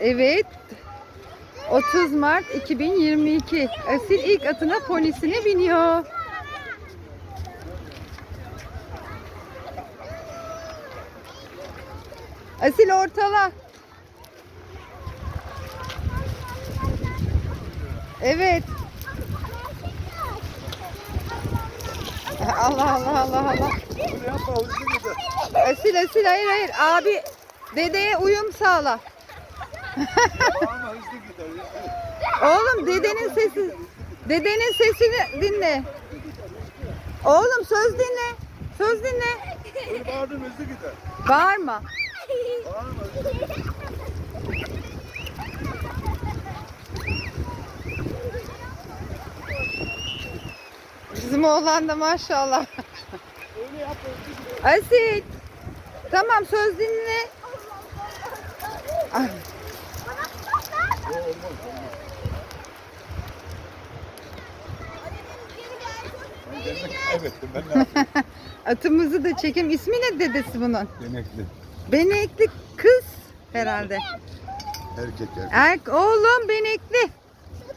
Evet. 30 Mart 2022. Asil ilk atına ponisine biniyor. Asil ortala. Evet. Allah Allah Allah Allah. Bunu yapma hızlı gider. Asil asil hayır hayır. Abi dedeye uyum sağla. Ama hızlı gider. Oğlum dedenin sesi. Dedenin sesini dinle. Oğlum söz dinle. Söz dinle. Böyle bağırdın hızlı gider. Bağırma. Bağırma hızlı gider. Bizim oğlan da maşallah. Öyle. Asil. Tamam söz dinle. Ay. Ben yapayım? Atımızı da çekim. İsmi ne dedesi bunun? Denekli. Benekli kız herhalde. Erkek erkek. Erk oğlum benekli.